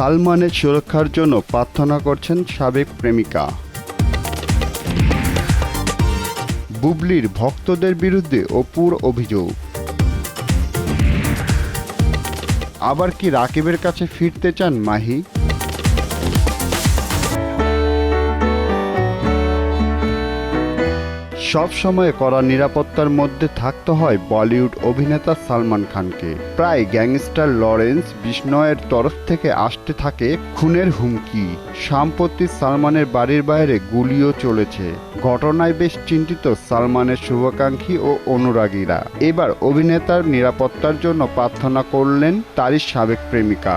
সালমানের সুরক্ষার জন্য প্রার্থনা করছেন সাবেক প্রেমিকা। বুবলির ভক্তদের বিরুদ্ধে অপুর অভিযোগ। আবার কি রাকিবের কাছে ফিরতে চান মাহি? সব সময় করা নিরাপত্তার মধ্যে থাকতে হয় বলিউড অভিনেতা সালমান খানকে। প্রায় গ্যাংস্টার লরেন্স বিষ্ণয়ের তরফ থেকে আসতে থাকে খুনের হুমকি। সাম্প্রতি সালমানের বাড়ির বাইরে গুলিও চলেছে। ঘটনায় বেশ চিন্তিত সালমানের শুভাকাঙ্ক্ষী ও অনুরাগীরা। এবার অভিনেতার নিরাপত্তার জন্য প্রার্থনা করলেন তারই সাবেক প্রেমিকা।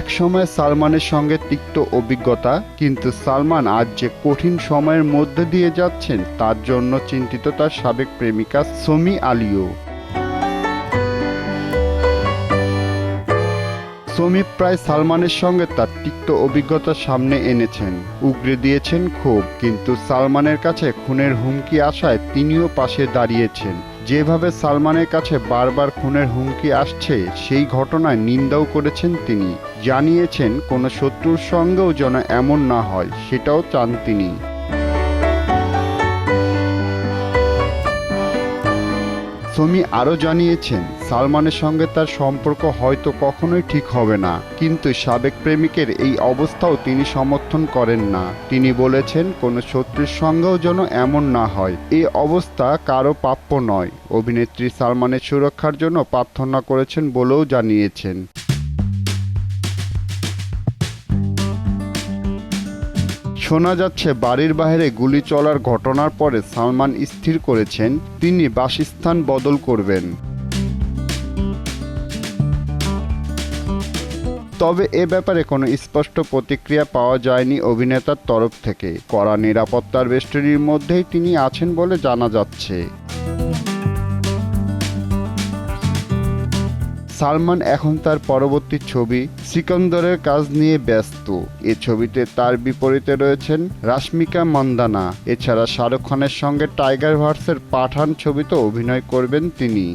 এক সময় সালমানের সঙ্গে তিক্ত অভিজ্ঞতা, কিন্তু সালমান আজ যে কঠিন সময়ের মধ্যে দিয়ে যাচ্ছেন, তার জন্য চিন্তিত তার সাবেক প্রেমিকা সমি আলিও। সমি প্রায় সালমানের সঙ্গে তার তিক্ত অভিজ্ঞতা সামনে এনেছেন। উগরে দিয়েছেন ক্ষোভ, কিন্তু সালমানের কাছে খুনের হুমকি আসায় তিনিও পাশে দাঁড়িয়েছেন। যেভাবে সালমানের কাছে বারবার খুনের হুমকি আসছে, সেই ঘটনায় নিন্দাও করেছেন তিনি। জানিয়েছেন, কোনো শত্রুর সঙ্গেও যেন এমন না হয়, সেটাও চান তিনি। সমি আরও জানিয়েছেন, সালমানের সঙ্গে তার সম্পর্ক হয়তো কখনোই ঠিক হবে না, কিন্তু সাবেক প্রেমিকের এই অবস্থাও তিনি সমর্থন করেন না। তিনি বলেছেন, কোনো শত্রুর সঙ্গেও যেন এমন না হয়। এই অবস্থা কারও প্রাপ্য নয়। অভিনেত্রী সালমানের সুরক্ষার জন্য প্রার্থনা করেছেন বলেও জানিয়েছেন। শোনা যাচ্ছে, বাড়ির বাইরে গুলি চলার ঘটনার পরে সালমান স্থির করেছেন, তিনি বাসস্থান বদল করবেন। তবে এ ব্যাপারে কোনো স্পষ্ট প্রতিক্রিয়া পাওয়া যায়নি অভিনেতার তরফ থেকে। কড়া নিরাপত্তার বেষ্টনীর মধ্যেই তিনি আছেন বলে জানা যাচ্ছে। সালমান এখন তার পরবর্তী ছবি সিকন্দরের কাজ নিয়ে ব্যস্ত। এ ছবিতে তার বিপরীতে রয়েছেন রাশমিকা মন্দানা। এছাড়া শাহরুখ খানের সঙ্গে টাইগার ভার্সের পাঠান ছবিতে অভিনয় করবেন তিনি।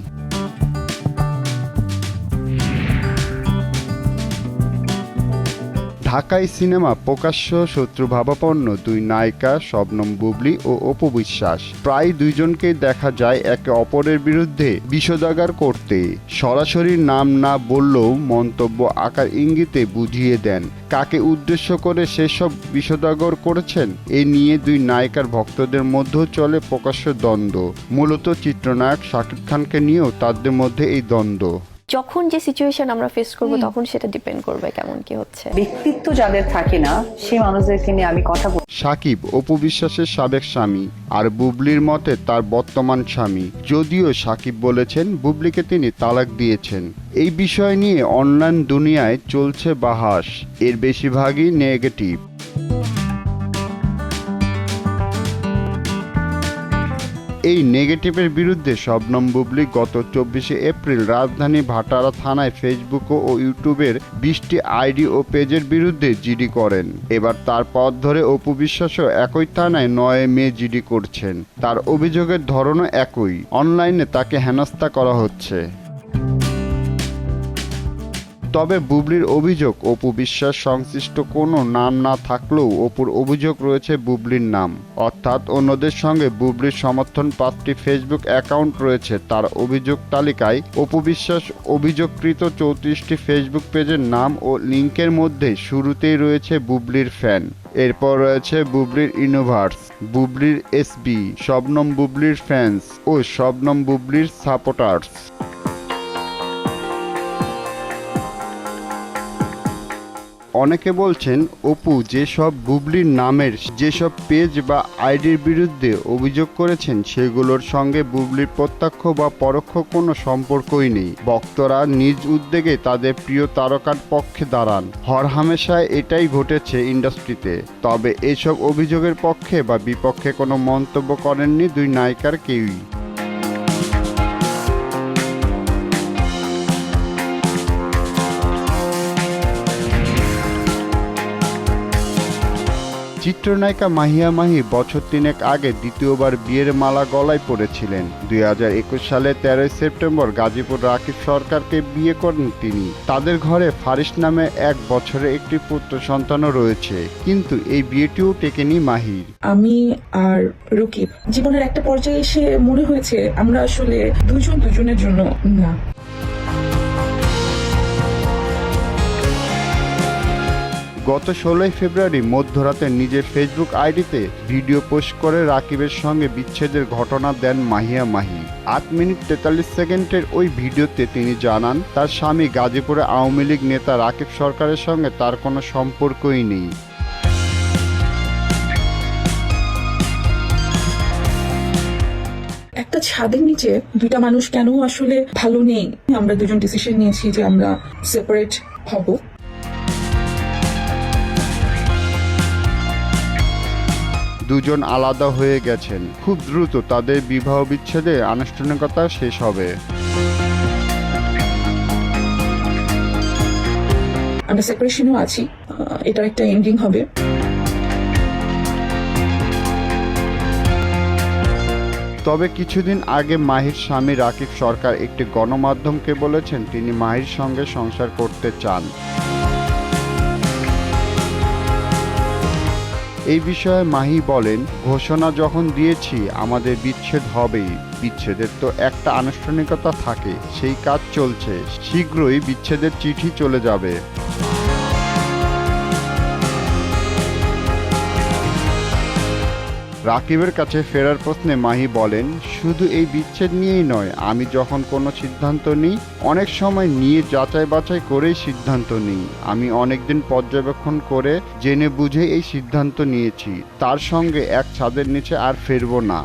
ঢাকাই সিনেমা প্রকাশ্য শত্রুভাবাপন্ন দুই নায়িকা শবনম বুবলি ও অপু বিশ্বাস। প্রায় দুইজনকেই দেখা যায় একে অপরের বিরুদ্ধে বিষোদাগার করতে। সরাসরি নাম না বললেও মন্তব্য আকার ইঙ্গিতে বুঝিয়ে দেন। কাকে উদ্দেশ্য করে সেসব বিষোদাগর করেছেন? এ নিয়ে দুই নায়িকার ভক্তদের মধ্যেও চলে প্রকাশ্য দ্বন্দ্ব। মূলত চিত্রনায়ক শাকিব খানকে নিয়েও তাদের মধ্যে এই দ্বন্দ্ব। যখন যে সিচুয়েশন আমরা ফেস করব তখন সেটা ডিপেন্ড করবে কেমন কি হচ্ছে। ব্যক্তিত্ব যাদের থাকে না সেই মানুষদেরকে নিয়ে আমি কথা বলি সাকিব অপু বিশ্বাসের সাবেক স্বামী আর বুবলির মতে তার বর্তমান স্বামী। যদিও সাকিব বলেছেন বুবলিকে তিনি তালাক দিয়েছেন। এই বিষয় নিয়ে অনলাইন দুনিয়ায় চলছে বাহাস। এর বেশিরভাগই নেগেটিভ এই নেগেটিভের বিরুদ্ধে শবনম বুবলি গত চব্বিশে এপ্রিল রাজধানী ভাটারা থানায় ফেসবুক ও ইউটিউবের বিশটি আইডি ও পেজের বিরুদ্ধে জিডি করেন। এবার তার পথ ধরে অপু বিশ্বাসও একই থানায় নয় মে জিডি করছেন। তার অভিযোগের ধরনও একই। অনলাইনে তাকে হেনস্থা করা হচ্ছে। তবে বুবলির অভিযোগ, অপু বিশ্বাস সংশ্লিষ্ট কোনো নাম না থাকলেও অপুর অভিযোগ রয়েছে বুবলির নাম। অর্থাৎ অন্যদের সঙ্গে বুবলির সমর্থন পাঁচটি ফেসবুক অ্যাকাউন্ট রয়েছে। তার অভিযোগ তালিকায় অপু বিশ্বাস অভিযোগকৃত চৌত্রিশটি ফেসবুক পেজের নাম ও লিঙ্কের মধ্যে শুরুতেই রয়েছে বুবলির ফ্যান এরপর রয়েছে বুবলির ইউনিভার্স বুবলির এসবি শবনম বুবলির ফ্যান্স ও শবনম বুবলির সাপোর্টার্স অনেকে বলছেন, অপু, যেসব বুবলির নামের, যেসব পেজ বা আইডির বিরুদ্ধে অভিযোগ করেছেন, সেগুলোর সঙ্গে বুবলির প্রত্যক্ষ বা পরোক্ষ কোনো সম্পর্কই নেই। বক্তরা নিজ উদ্যোগে তাদের প্রিয় তারকার পক্ষে দাঁড়ান। হরহামেশায় এটাই ঘটেছে ইন্ডাস্ট্রিতে। তবে এসব অভিযোগের পক্ষে বা বিপক্ষে কোনো মন্তব্য করেননি দুই নায়িকার কেউই। চিত্রনায়িকা মাহিয়া মাহি বছর তিনেক আগে দ্বিতীয়বার বিয়ের মালা গলায় পড়েছিলেন দুই হাজার একুশ সালে তেরোই সেপ্টেম্বর গাজীপুর রাকিব সরকারকে বিয়ে করেন তিনি। তাদের ঘরে ফারিস নামে এক বছরে একটি পুত্র সন্তানও রয়েছে। কিন্তু এই বিয়েটিও টেকেনি মাহির। আমি আর রকিব, জীবনের একটা পর্যায়ে এসে মনে হয়েছে আমরা আসলে দুজন দুজনের জন্য না। গত ষোলোই ফেব্রুয়ারি মধ্যরাতে নিজের ফেসবুক আইডিতে ভিডিও পোস্ট করে রাকিবের সঙ্গে বিচ্ছেদের ঘটনা দেন মাহিয়া মাহি। আট মিনিট তেতাল্লিশ সেকেন্ডের ওই ভিডিওতে তিনি জানান, তার স্বামী গাজীপুরে আওয়ামী লীগ নেতা রাকিব সরকারের সঙ্গে তার কোনো সম্পর্কই নেই। একটা ছাদের নিচে দুইটা মানুষ কেন আসলে ভালো নেই? আমরা দুজন ডিসিশন নিয়েছি যে আমরা সেপারেট হব। দুজন আলাদা হয়ে গেছেন। খুব দ্রুত তাদের বিবাহ বিচ্ছেদে আনুষ্ঠানিকতা শেষ হবে। আমরা সেপারেশনও আছি। এটার একটা এন্ডিং হবে। তবে কিছুদিন আগে মাহির স্বামী রাকিব সরকার একটি গণমাধ্যমকে বলেছেন তিনি মাহির সঙ্গে সংসার করতে চান। এই বিষয়ে মাহি বলেন, ঘোষণা যখন দিয়েছি, আমাদের বিচ্ছেদ হবেই। বিচ্ছেদের তো একটা আনুষ্ঠানিকতা থাকে, সেই কাজ চলছে। শীঘ্রই বিচ্ছেদের চিঠি চলে যাবে। রাকিবের কাছে ফেরার প্রশ্নে মাহি বলেন, শুধু এই বিচ্ছেদ নিয়েই নয়, আমি যখন কোনো সিদ্ধান্ত নিই, অনেক সময় নিয়ে যাচাই বাছাই করেই সিদ্ধান্ত নিই। আমি অনেকদিন পর্যবেক্ষণ করে জেনে বুঝে এই সিদ্ধান্ত নিয়েছি। তার সঙ্গে এক ছাদের নিচে আর ফেরবো না।